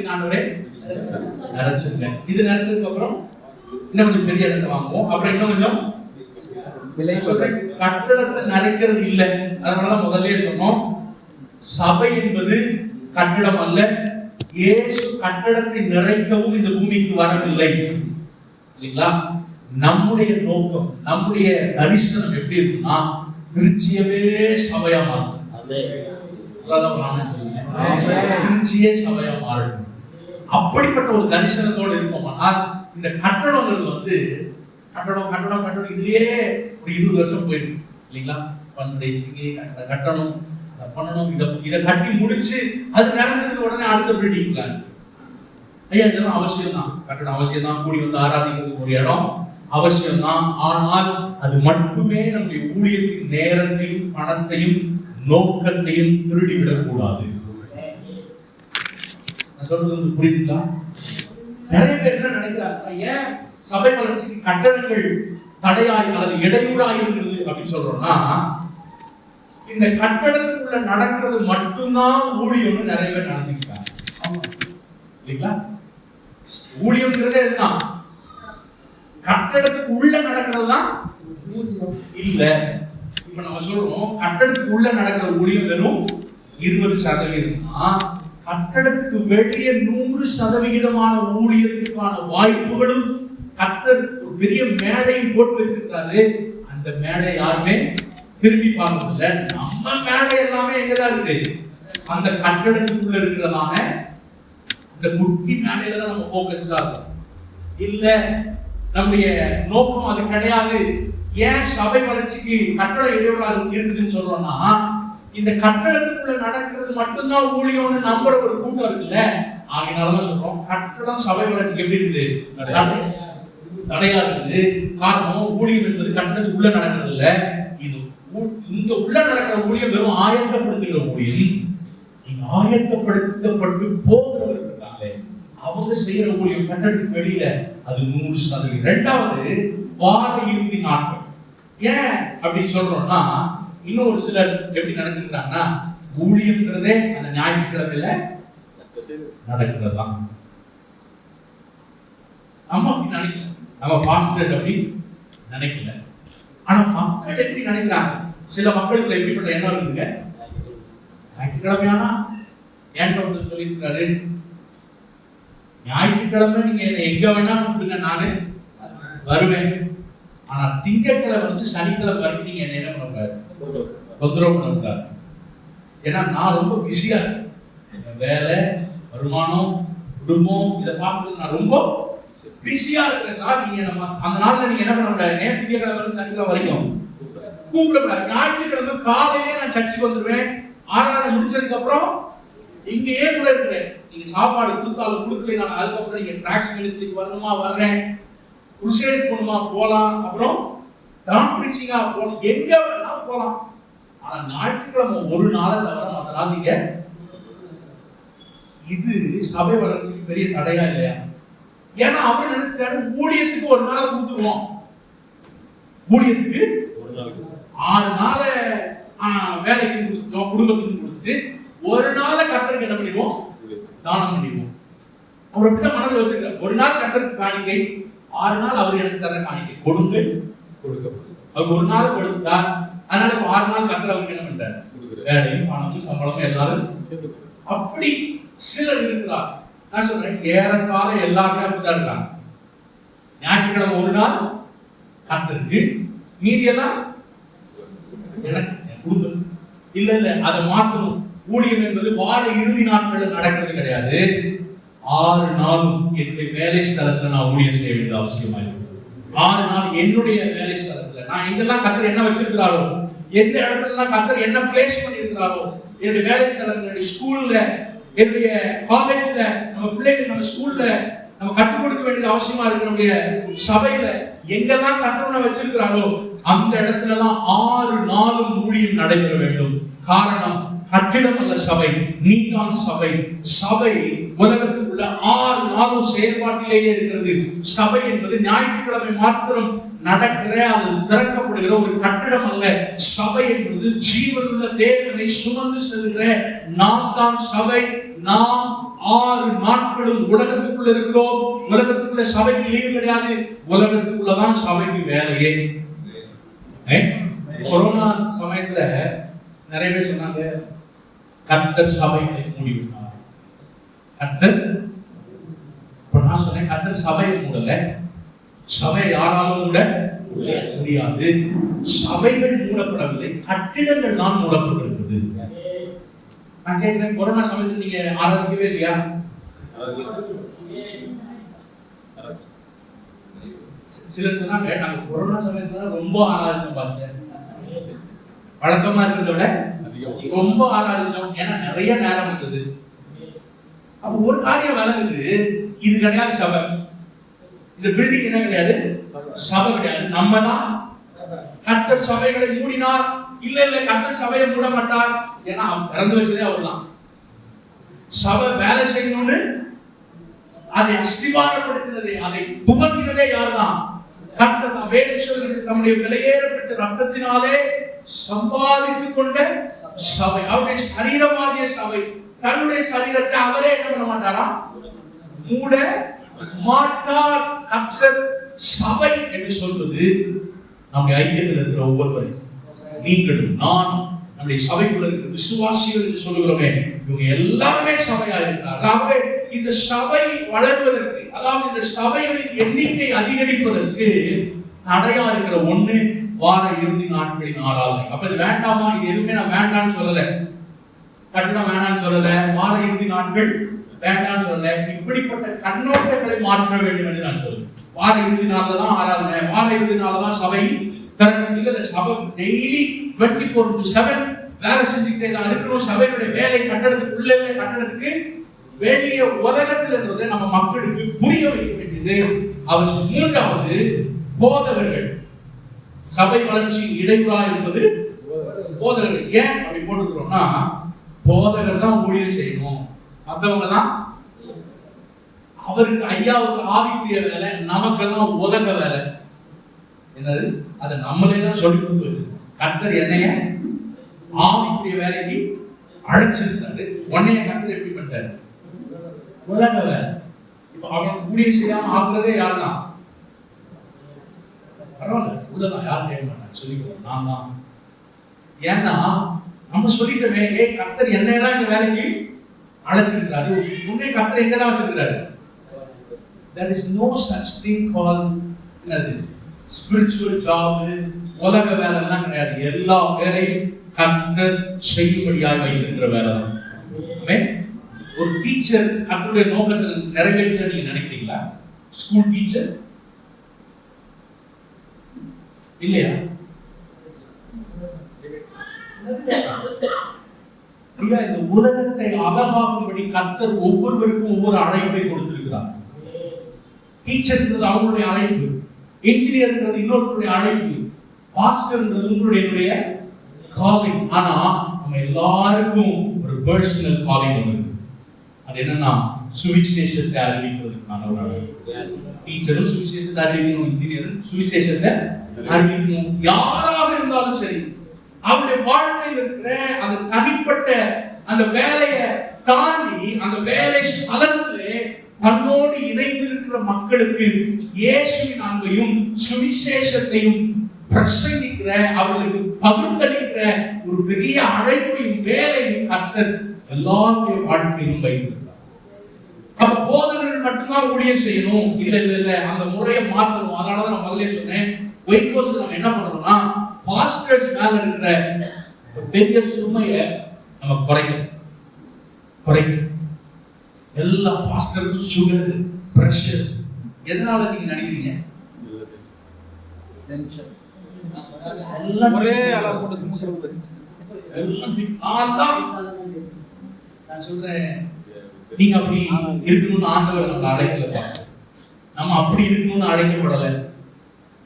கொடுத்தீங்க ஆண்டவரே நிறைச்சிருங்க இது நிறைச்சதுக்கு அப்புறம் இன்னும் கொஞ்சம் பெரிய இடத்துல வாங்குவோம். அப்புறம் இன்னும் கொஞ்சம் விலை சொல்றேன், கட்டடத்தை நிறைக்கிறது இல்லை. அதனாலதான் முதல்லயே சொன்னோம். சபை என்பது கட்டடம் அல்ல. இயேசு கட்டடத்தை நிறைக்கவும் இந்த பூமிக்கு வரவில்லை. இல்லைங்களா? நம்முடைய நோக்கம் நம்முடைய தரிசனம் எப்படி இருக்குன்னா திருச்சியவே சபையா மாறும். திருச்சியே சபையா மாறட்டும் அப்படிப்பட்ட ஒரு தரிசனத்தோடு இருப்போமானால் இந்த கட்டணங்கிறது வந்து கட்டடம் கட்டடம் கட்டணம் இதுலயே ஒரு இருபது வருஷம் போயிருக்கு இல்லைங்களா? ஃபண்ட் ரைசிங்கு கட்டணும் அதை பண்ணணும் இதை இதை கட்டி முடிச்சு அது நடந்தது உடனே அடுத்த பில்டிங் பிளான் ஐயா இதெல்லாம் அவசியம் தான் கட்டடம் அவசியம் தான் கூடி வந்து ஆராதிக்கிறது ஒரு இடம் அவசியம் தான் ஆனால் அது மட்டுமே நம்முடைய ஊழியத்தின் நேரத்தையும் பணத்தையும் நோக்கத்தையும் திருடி விடக்கூடாது நான் சொல்றது வந்து புரியுதுங்களா? நிறைய பேர் என்ன நினைக்கிறாங்க ஏன் சபை வளர்ச்சிக்கு கட்டடங்கள் தடையாய் அல்லது இடையூறாய் இருக்கிறது அப்படின்னு சொல்றோம்னா இந்த கட்டடத்துக்குள்ள நடக்கிறது மட்டும்தான் ஊழியம்னு நிறைய பேர் நினைச்சுக்கிட்டாங்க. இல்லைங்களா? ஊழியம்ங்கிறதே இதுதான். கட்டடத்துக்கு உள்ள நடக்கிறது தான் இல்ல இப்ப நம்ம சொல்றோம் கட்டடத்துக்கு உள்ள நடக்கிற ஊழியம் வெறும் இருபது சதவீதம் தான். கட்டடத்துக்கு வெளியே நூறு சதவிகிதமான ஊழியத்துக்கான வாய்ப்புகளும் கத்தர் ஒரு பெரிய மேடையும் போட்டு வச்சிருக்காரு. அந்த மேடை யாருமே திரும்பி பார்க்கல நம்ம மேடை எல்லாமே எங்கதான் இருக்குது? அந்த கட்டடத்துக்குள்ள இருக்கிறதான இந்த குட்டி மேடையில தான் நம்ம ஃபோக்கஸ்டா இருக்கும். இல்ல நம்முடைய நோக்கம் அது கிடையாது. ஏன் சபை வளர்ச்சிக்கு கட்டட இடைவெளி இருக்குதுன்னு சொல்றோம்னா இந்த கட்டடத்துக்குள்ள நடக்கிறது மட்டும்தான் ஊழியம்னு நம்புற ஒரு கூட்டம் இருக்குல்ல? ஆகினாலதான் சொல்றோம் கட்டடம் சபை வளர்ச்சிக்கு எப்படி இருக்குது? தடை- தடையா இருக்குது. காரணம் ஊழியம் என்பது கட்டடத்துக்குள்ள நடக்கிறது இல்ல இது இங்க உள்ள நடக்கிற ஊழியம் வெறும் ஆயத்தப்படுத்துகிற ஊழியம். இங்க ஆயத்தப்படுத்தப்பட்டு போகிறவர்கள் இருக்காங்களே அவங்க செய்யற ஊழியம் கட்டடத்துக்கு வெளியில அது நூறு சதவீதம். ரெண்டாவது வார இறுதி நாட்கள். ஏன் அப்படி சொல்றோம்னா இன்னும் ஒரு சிலர் எப்படி நினைச்சிருக்காங்கன்னா ஊழியம்ங்கிறதே அந்த ஞாயிற்றுக்கிழமையில நடக்கிறது தான் நம்ம அப்படி நினைக்கல. நம்ம பாஸ்டர்ஸ் அப்படி நினைக்கல. ஆனா மக்கள் எப்படி நினைக்கிறாங்க? சில மக்களுக்கு எப்படிப்பட்ட எண்ணம் இருக்குங்க? ஞாயிற்றுக்கிழமையானா என்கிட்ட வந்து சொல்லியிருக்காரு ஞாயிற்றுக்கிழமை நீங்க என்ன எங்க வேணாலும் விடுங்க நானு வருவேன். ஆனா திங்கட்கிழமை வந்து சனிக்கிழமை வரைக்கும் நீங்க என்ன என்ன பண்ணக்கூடாது தொந்தரவு பண்ணக்கூடாது. ஏன்னா நான் ரொம்ப பிஸியா இருக்கேன். வேலை வருமானம் குடும்பம் இதை பார்க்கறது நான் ரொம்ப பிஸியா இருக்கேன் சார். நீங்க நம்ம அந்த நாள்ல நீங்க என்ன பண்ண முடியாது நேற்று திங்கட்கிழமை சனிக்கிழமை வரைக்கும் கூப்பிடக்கூடாது. ஞாயிற்றுக்கிழமை காலையிலே நான் சர்ச்சுக்கு வந்துடுவேன் ஆராதனை முடிச்சதுக்கு அப்புறம் இங்கேயே கூட இருக்கிறேன். நீங்க சாப்பாடு கொடுத்தாலும் கொடுக்கல நான் அதுக்கப்புறம் நீங்க டிராக்ஸ் மினிஸ்ட்ரிக்கு வரணுமா? வர்றேன் குருசேட் போகணுமா போலாம் அப்புறம் டான் பிரீச்சிங்கா போகணும் எங்க வேணா போலாம். ஆனா ஞாயிற்றுக்கிழமை ஒரு நாளை தவிர மற்ற நாள் நீங்க இது சபை வளர்ச்சிக்கு பெரிய தடையா இல்லையா? ஏன்னா அவர் நினைச்சிட்டாரு ஊழியத்துக்கு ஒரு நாளை கொடுத்துருவோம் ஊழியத்துக்கு ஆறு நாளை ஆஹ், வேலைக்கு கொடுத்துட்டோம் குடும்பத்துக்கு கொடுத்துட்டு ஒரு நாளை கத்தருக்கு என்ன பண்ணிடுவோம்? தானம் பண்ணிடுவோம். அவர் அப்படிதான் மனதில் வச்சிருக்காரு. ஒரு நாள் கத்தருக்கு காணிக்கை ஆறு நாள் அவர் எனக்கு தர காணிக்கை. கொடுங்கள் கொடுக்கப்படும். அவர் ஒரு நாள் கொடுத்துட்டார் அதனால இப்ப ஆறு நாள் கத்தர் அவருக்கு என்ன பண்றாரு? வேலையும் பணமும் சம்பளமும் எல்லாரும் அப்படி சிலர் இருக்கிறார். நான் சொல்றேன் ஏறத்தாழ எல்லாருமே அப்படிதான் இருக்காங்க. ஞாயிற்றுக்கிழமை ஒரு நாள் கத்தருக்கு மீதியெல்லாம் எனக்கு என் குடும்பத்துக்கு இல்ல இல்ல அதை மாத்தணும் ஊழியம் என்பது வார இறுதி நாட்களில் நடக்கிறது கிடையாது. ஆறு நாளும் என்னுடைய வேலை ஸ்தலத்துல நான் ஊழியம் செய்ய வேண்டிய அவசியமா இருக்கு. ஆறு நாள் என்னுடைய வேலை ஸ்தலத்துல. நான் எங்கெல்லாம் கத்தர் என்ன வச்சிருக்கிறாரோ எந்த இடத்துலலாம் கத்தர் என்ன பிளேஸ் பண்ணியிருக்கிறாரோ என்னுடைய வேலை ஸ்தலத்துல என்னுடைய ஸ்கூல்ல என்னுடைய காலேஜ்ல நம்ம பிள்ளைகள் நம்ம ஸ்கூல்ல நம்ம கற்றுக் கொடுக்க வேண்டியது அவசியமா இருக்கு. நம்முடைய சபையில எங்கெல்லாம் கத்தவனை வச்சிருக்கிறாரோ அந்த இடத்துலலாம் ஆறு நாளும் ஊழியம் நடைபெற வேண்டும். காரணம் கட்டிடம் அல்ல சபை நீதான் சபை. சபை உலகத்துக்குள்ள ஆறு நாளும் செயல்பாட்டிலேயே இருக்கிறது. சபை என்பது ஞாயிற்றுக்கிழமை மாத்திரம் நடக்கிற அது திறக்கப்படுகிற ஒரு கட்டிடம் அல்ல. சபை என்பது ஜீவனுள்ள தேவனை சுமந்து செல்கிற நாம் தான் சபை. நாம் ஆறு நாட்களும் உலகத்துக்குள்ள இருக்கிறோம். உலகத்துக்குள்ள சபைக்கு லீவு கிடையாது. உலகத்துக்குள்ளதான் சபைக்கு வேலையே. கொரோனா சமயத்துல நிறைய பேர் சொன்னாங்க கர்த்தர் சபையை மூடிவிட்டார். கர்த்தர் இப்ப நான் சொன்னேன் கர்த்தர் சபையை மூடல. சபை யாராலும் மூட முடியாது. சபைகள் மூடப்படவில்லை கட்டிடங்கள் தான் மூடப்பட்டிருக்குது நான் கேட்கிறேன் கொரோனா சமயத்தில் நீங்க ஆராதிக்கவே இல்லையா? சிலர் சொன்னாங்க நாங்க கொரோனா சமயத்துல ரொம்ப ஆராதிச்சோம் பாஸ்டர். வழக்கமா இருக்கிறத விட ரொம்ப ஆராதிச்சோம். ஏன்னா நிறைய நேரம் இருந்தது. அப்ப ஒரு காரியம் விளங்குது இது கிடையாது சபை. இந்த பில்டிங் என்ன கிடையாது? சபை கிடையாது. நம்ம தான் கர்த்தர் சபைகளை மூடினார். இல்ல இல்ல கர்த்தர் சபையை மூட மாட்டார் ஏன்னா அவன் திறந்து வச்சதே அவர் தான் சபை வேலை செய்யணும்னு அதை அஸ்திவாரப்படுத்தினதே அதை துவக்கினதே யார்தான்? கர்த்தர் வேறு சொல்கிறது நம்முடைய விலையேறப்பட்ட ரத்தத்தினாலே சம்பாதித்துக் கொண்ட சபை. அவருடைய சரீரமாகிய சபை. தன்னுடைய சரீரத்தை அவரே என்ன பண்ண மாட்டாரா? மூட மாட்டார். கர்த்தர் சபை என்று சொல்வது நம்முடைய ஐக்கியத்தில் இருக்கிற ஒவ்வொருவரையும். நீங்களும் நான் நம்முடைய சபைக்குள்ள இருக்கிற விசுவாசிகள் என்று சொல்லுகிறோமே இவங்க எல்லாருமே சபையா இருக்கிறார்கள். ஆகவே இந்த சபை வளர்வதற்கு அதாவது இந்த சபைகளின் எண்ணிக்கை அதிகரிப்பதற்கு தடையா இருக்கிற ஒண்ணு வார இறுதி நாட்களின் ஆராதனை. அப்ப இது வேண்டாமா? இது எதுவுமே நான் வேண்டாம்னு சொல்லல. கட்டணம் வேணாம்னு சொல்லல. வார இறுதி நாட்கள் வேண்டாம்னு சொல்லல. இப்படிப்பட்ட கண்ணோட்டங்களை மாற்ற வேண்டும் என்று நான் சொல்லுவேன் வார இறுதி நாள்ல தான் ஆராதனை. வார இறுதி நாள்ல தான் சபை திறக்கணும். இல்ல சபை daily twenty four to seven வேலை செஞ்சுக்கிட்டே தான் இருக்கணும். சபையுடைய வேலை கட்டடத்துக்கு உள்ளே கட்டடத்துக்கு வேண்டிய உலகத்தில் இருந்ததை நம்ம மக்களுக்கு புரிய வைக்க வேண்டியது அவசியம். மூன்றாவது போதவர்கள் சபை வளர்ச்சி இடையூறா என்பது போதகர்கள். ஏன் அப்படி போட்டுக்கிறோம்னா போதகர் தான் ஊழியம் செய்யணும். மற்றவங்க எல்லாம் அவருக்கு ஐயாவுக்கு ஆவிக்குரிய வேலை நமக்கெல்லாம் உதக வேலை. என்னது? அதை நம்மளே தான் சொல்லி கொடுத்து வச்சிருக்கோம். கர்த்தர் என்னைய ஆவிக்குரிய வேலைக்கு அழைச்சிருக்காரு உன்னைய கர்த்தர் எப்படி பண்ணிட்டாரு? உலக வேலை அவன் ஊழியம் செய்யாம ஆக்குறதே யார் தான் பரவாயில்ல உதவ யாரும் கேட்க மாட்டாங்க சொல்லிக்கிறோம் நான் தான். ஏன்னா நம்ம சொல்லிட்டோமே ஏ கர்த்தர் என்னைய தான் இந்த வேலைக்கு அழைச்சிருக்கிறாரு? உன்னை கர்த்தர் எங்க தான் வச்சிருக்கிறாரு there is no such thing called என்னது? ஸ்பிரிச்சுவல் ஜாப் உலக வேலைலாம் கிடையாது. எல்லா வேலையும் கர்த்தர் செய்யும்படியாக வைத்திருக்கிற வேலை தான் ஒரு டீச்சர் அதனுடைய நோக்கத்தை நிறைவேற்ற நீங்க நினைக்கிறீங்களா? ஸ்கூல் டீச்சர் இல்லையா? ஐயா, இந்த உலகத்தை அழகாக்கும்படி கர்த்தர் ஒவ்வொருவருக்கும் ஒவ்வொரு அழைப்பை கொடுத்திருக்கிறார். டீச்சர்ன்றது அவங்களுடைய அழைப்பு. என்ஜினியர்ன்றது இன்னொருத்தருடைய அழைப்பு. பாஸ்டர்ன்றது உங்களுடைய என்னுடைய காலிங் ஆனா நம்ம எல்லாருக்கும் ஒரு பர்சனல் காலிங் ஒன்று அது என்னன்னா சுவிசேஷத்தை அறிவிக்கிறதுக்கான ஒரு டீச்சரும் சுவிசேஷத்தை அறிவிக்கணும் இன்ஜினியரும் சுவிசேஷத்தை அறிவிக்கணும். யாராக இருந்தாலும் சரி அவருடைய வாழ்க்கையில் இருக்கிற அந்த தனிப்பட்ட அந்த வேலையை தாண்டி அந்த வேலை ஸ்தலத்திலே தன்னோடு இணைந்திருக்கிற மக்களுக்கு இயேசுவின் அன்பையும் சுவிசேஷத்தையும் பிரசங்கிக்கிற அவர்களுக்கு பகிர்ந்தளிக்கிற ஒரு பெரிய அழைப்பையும் வேலையும் கர்த்தர் எல்லாருடைய வாழ்க்கையிலும் வைத்திருக்கிறார். அப்ப போதகர்கள் மட்டும்தான் ஊழியம் செய்யணும். இல்ல இல்ல இல்ல. அந்த முறையை மாத்தணும் அதனாலதான் நான் முதல்ல சொன்னேன். ஒயிட் போஸ்ட் நம்ம என்ன பண்ணணும்னா பாஸ்டர்ஸ் மேல இருக்கிற பெரிய சுமையை நம்ம குறைக்கணும். குறைக்கணும். எல்லா பாஸ்டருக்கும் சுகர் பிரஷர் எதனால நீங்க நினைக்கிறீங்க? எல்லாம் ஒரே அளவு போட்டு சுமக்கிறது. எல்லாம் நான் தான் நான் சொல்றேன். நீங்க அப்படி இருக்கணும்னு ஆண்டவர் நம்ம அழைக்கல நம்ம அப்படி இருக்கணும்னு அழைக்கப்படல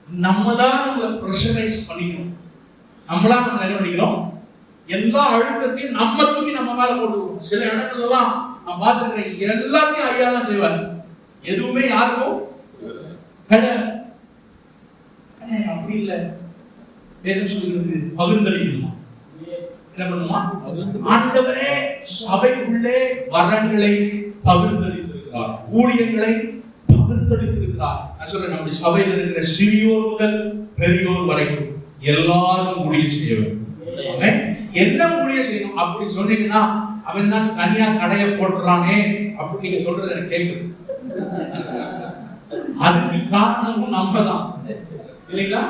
நம்ம தான் நம்மளை ப்ரெஷரைஸ் பண்ணிக்கணும். நம்மளா நம்ம என்ன பண்ணிக்கிறோம்? எல்லா அழுத்தத்தையும் நம்ம தூக்கி நம்ம மேல போட்டுக்கிறோம் சில இடங்கள்லாம் நான் பார்த்துக்கிறேன் எல்லாத்தையும் ஐயா தான் செய்வார். எதுவுமே யாருக்கும் கடை. அப்படி இல்லை. வேறு சொல்கிறது பகிர்ந்தளிக்கணும் என்ன பண்ணுமா ஆண்டவரே சபைக்குள்ளே வரங்களை பகிர்ந்தளித்திருக்கிறார். இருக்கிறார் ஊழியங்களை பகிர்ந்தளித்திருக்கிறார். நான் சொல்றேன் நம்முடைய சபையில் இருக்கிற சிறியோர் முதல் பெரியோர் வரைக்கும் எல்லாரும் ஊழியம் செய்ய வேண்டும். என்ன ஊழியம் செய்யணும்? அப்படி சொன்னீங்கன்னா அவன் தான் தனியா கடையை போட்டுறானே அப்படி நீங்க சொல்றது எனக்கு கேட்குது. அதுக்கு காரணமும் நம்ம தான் இல்லைங்களா?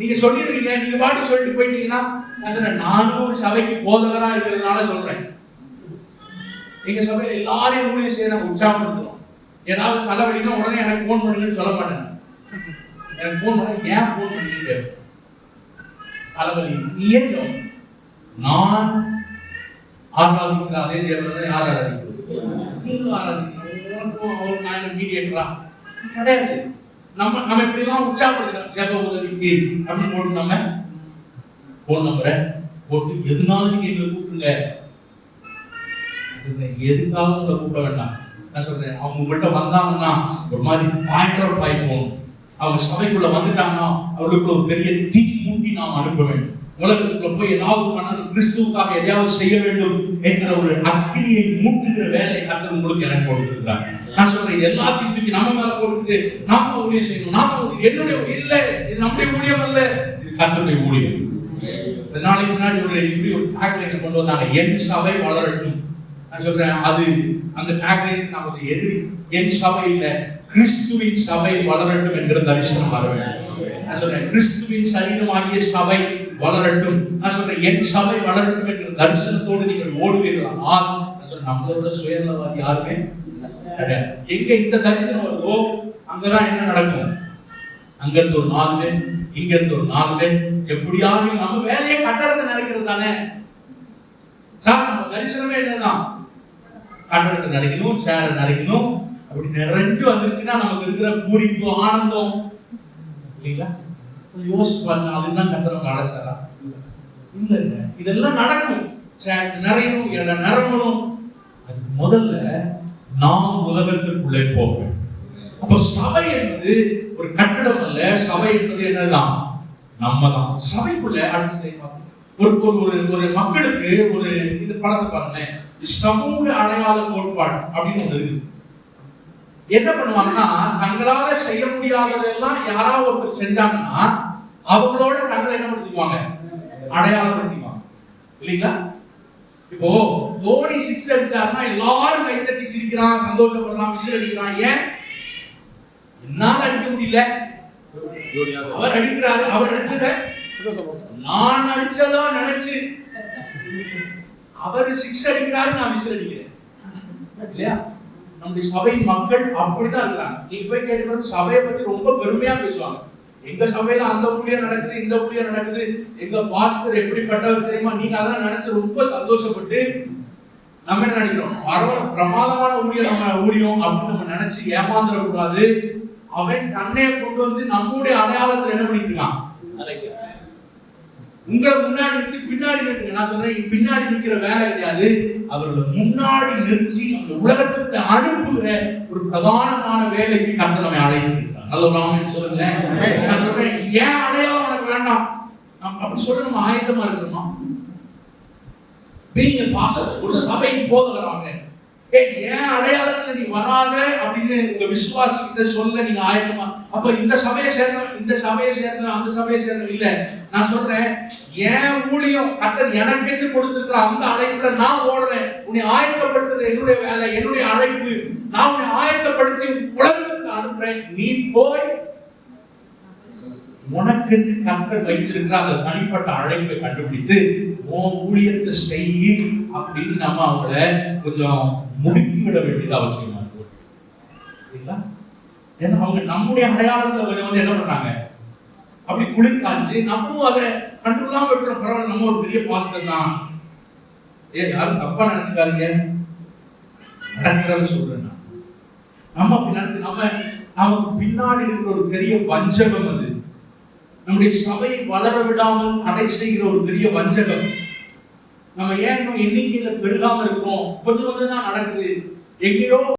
நீங்க சொல்லிருக்கீங்க நீங்க பாட்டு சொல்லிட்டு போயிட்டீங்கன்னா நானும் ஒரு சபைக்கு போதகரா இருக்கிறதுனால சொல்றேன். எங்க சபையில எல்லாரையும் ஊழியர் செய்ய நம்ம உற்சாகப்படுத்துவோம் ஏதாவது தலைவலினா உடனே எனக்கு ஃபோன் பண்ணுங்கன்னு சொல்ல மாட்டேன். எனக்கு ஃபோன் பண்ண ஏன் ஃபோன் பண்ணீங்க தலைவலி நீ நான் ஆராதிக்கிற அதே தேவனை யார் ஆராதிக்கிறது நீங்களும் ஆராதிக்கிறோம் அவருக்கு நான் மீடியேட்டரா கிடையாது. நம்ம நம்ம இப்படி எல்லாம் உற்சாகப்படுத்தணும் ஜெப உதவிக்கு அப்படின்னு போட்டு நம்ம ஃபோன் நம்பரை போட்டு எதுனாலும் நீங்க எங்களை கூப்பிடுங்க. எதுக்காக உங்களை கூப்பிட வேண்டாம். நான் சொல்றேன் அவங்க உங்கள்கிட்ட வந்தாங்கன்னா ஒரு மாதிரி பாயிண்டர் பாய் போகணும் அவங்க சபைக்குள்ள வந்துட்டாங்கன்னா அவர்களுக்கு ஒரு பெரிய தீ மூட்டி நாம் அனுப்ப வேண்டும். உலகத்துக்குள்ள போய் ஏதாவது பண்ணணும் கிறிஸ்துவுக்காக எதையாவது செய்ய வேண்டும் என்கிற ஒரு அக்னியை மூட்டுகிற வேலை கத்தர் உங்களுக்கு எனக்கு கொடுத்திருக்கிறார். நான் சொல்றேன் எல்லாத்தையும் தூக்கி நம்ம மேல போட்டுட்டு நாம ஊழியம் செய்யணும். நாம என்னுடைய இல்ல இது நம்முடைய ஊழியம் அல்ல. இது கத்தருடைய ஊழியம். நாளைக்கு முன்னாடி ஒரு இப்படி ஒரு டேக்லைன் கொண்டு வந்தாங்க என் சபை வளரட்டும். நான் சொல்றேன் அது அந்த டேக்லைன் நமக்கு எதிரி. என் சபை இல்ல கிறிஸ்துவின் சபை வளரட்டும் என்கிற தரிசனம் வர வேண்டும் நான் சொல்றேன் கிறிஸ்துவின் சரீரமாகிய சபை வளரட்டும். நான் சொல்றேன் என் சபை வளரட்டும் என்கிற தரிசனத்தோடு நீங்கள் ஓடுவீர்கள். ஆனால் நான் சொல்றேன் நம்மளோட சுயநலவாதி யாருமே எங்க இந்த தரிசனம் வருதோ அங்கதான் என்ன நடக்கும்? அங்க இருந்து ஒரு நாலு பேர் இங்க இருந்து ஒரு நாலு பேர். எப்படியாவது நம்ம வேலையை கட்டடத்தை நினைக்கிறது தானே. சார் நம்ம தரிசனமே என்னதான் கட்டடத்தை நினைக்கணும் சேரை நினைக்கணும். அப்படி நிறைஞ்சு வந்துருச்சுன்னா நமக்கு இருக்கிற பூரிப்பு ஆனந்தம். இல்லைங்களா யோசிச்சு பாருங்க அதுதான் அழைச்சாரா இல்லை இல்லைங்க இதெல்லாம் நடக்கும் சான்ஸ் நிறையணும் இடம் நிரம்பணும். அதுக்கு முதல்ல நாம் உலகத்திற்குள்ளே போவேன். அப்போ சபை என்பது ஒரு கட்டடம் அல்ல சபை என்பது என்னதான்? நம்ம தான் சபைக்குள்ள அடுத்த ஒரு ஒரு ஒரு ஒரு மக்களுக்கு ஒரு இது படத்தை பாருங்களேன். சமூக அடையாள கோட்பாடு அப்படின்னு ஒன்று இருக்குது. என்ன பண்ணுவாங்கன்னா தங்களால செய்ய முடியாததெல்லாம் யாராவது ஒருத்தர் செஞ்சாங்கன்னா அவங்களோட தங்களை என்ன படுத்திக்குவாங்க? அடையாளப்படுத்திக்குவாங்க. இல்லைங்களா? இப்போ தோனி சிக்ஸ் அடிச்சாருன்னா எல்லாரும் கை தட்டி சிரிக்கிறான் சந்தோஷப்படுறான் விசில் அடிக்கிறான். ஏன்? என்னால அடிக்க முடியல. அவர் அடிக்கிறாரு. அவர் அடிச்சத நான் அடிச்சதா நினைச்சு அவர் சிக்ஸ் அடிக்கிறாரு நான் விசில் அடிக்கிறேன். இல்லையா? நம்முடைய சபை மக்கள் அப்படிதான் இருக்காங்க. நீங்க போய் கேட்டு சபையை பத்தி ரொம்ப பெருமையா பேசுவாங்க. எங்க சபையில அந்த ஊழியர் நடக்குது இந்த ஊழியர் நடக்குது எங்க பாஸ்டர் எப்படிப்பட்டவர் தெரியுமா? நீங்க அதெல்லாம் நினைச்சு ரொம்ப சந்தோஷப்பட்டு நம்ம என்ன நினைக்கிறோம்? பரவ பிரமாதமான ஊழியம் நம்ம ஊழியம் அப்படின்னு நம்ம நினைச்சு ஏமாந்துடக்கூடாது. அவன் தன்னையை கொண்டு வந்து நம்முடைய அடையாளத்துல என்ன பண்ணிட்டு இருக்கான்? உங்களை முன்னாடி நிறுத்தி பின்னாடி நிறுத்துங்க. நான் சொல்றேன் பின்னாடி நிக்கிற வேலை கிடையாது. அவர்களை முன்னாடி நிறுத்தி அந்த உலகத்துக்கு அனுப்புகிற ஒரு பிரதானமான வேலைக்கு கட்ட நம்ம அழைத்திருக்கிறார். நல்ல ஒரு ஆமென் சொல்லுங்க நான் சொல்றேன் ஏன் அடையாளம் உனக்கு வேண்டாம்? நம்ம அப்படி சொல்ல நம்ம ஆயத்தமா இருக்கணுமா? நீங்க பாச ஒரு சபை போதகராக ஏய் அடையாளத்துல நீ வராத அப்படின்னு உங்க விசுவாசிக்கிட்ட சொல்ல நீங்க ஆயத்தமா? அப்ப இந்த சபையை சேர்ந்த இந்த சபையை சேர்ந்தவன் அந்த சபையை சேர்ந்தவன் இல்ல. நான் சொல்றேன் என் ஊழியம் கத்தர் எனக்கு என்று கொடுத்திருக்கிற அந்த அழைப்புல நான் ஓடுறேன். உன்னை ஆயத்தப்படுத்துறது என்னுடைய வேலை என்னுடைய அழைப்பு. நான் உன்னை ஆயத்தப்படுத்தி உலகத்துக்கு அனுப்புறேன். நீ போய் உனக்கென்று கர்த்தர் வைத்திருக்கிற அந்த தனிப்பட்ட அழைப்பை கண்டுபிடித்து உன் ஊழியத்தை செய் அப்படின்னு நம்ம அவங்கள கொஞ்சம் முடுக்கி விட வேண்டியது அவசியமா இருக்கு இல்லைங்களா? ஏன்னா அவங்க நம்முடைய அடையாளத்துல கொஞ்சம் வந்து என்ன பண்றாங்க? அப்படி குளிர்காஞ்சு நம்மளும் அதை கண்டுலாம் விட்டுற பரவாயில்ல நம்ம ஒரு பெரிய பாஸ்டர் தான். ஏ யாரும் தப்பா நினைச்சுக்காருங்க நடக்கிறத சொல்றேன் நம்ம அப்படி நினைச்சு நம்ம நமக்கு பின்னாடி இருக்கிற ஒரு பெரிய பஞ்சகம் அது. நம்முடைய சபையை வளர விடாமல் தடை செய்கிற ஒரு பெரிய வஞ்சகம். நம்ம ஏன் இன்னும் எண்ணிக்கையில பெருகாம இருக்கோம்? கொஞ்சம் கொஞ்சம் தான் நடக்குது. எங்கேயோ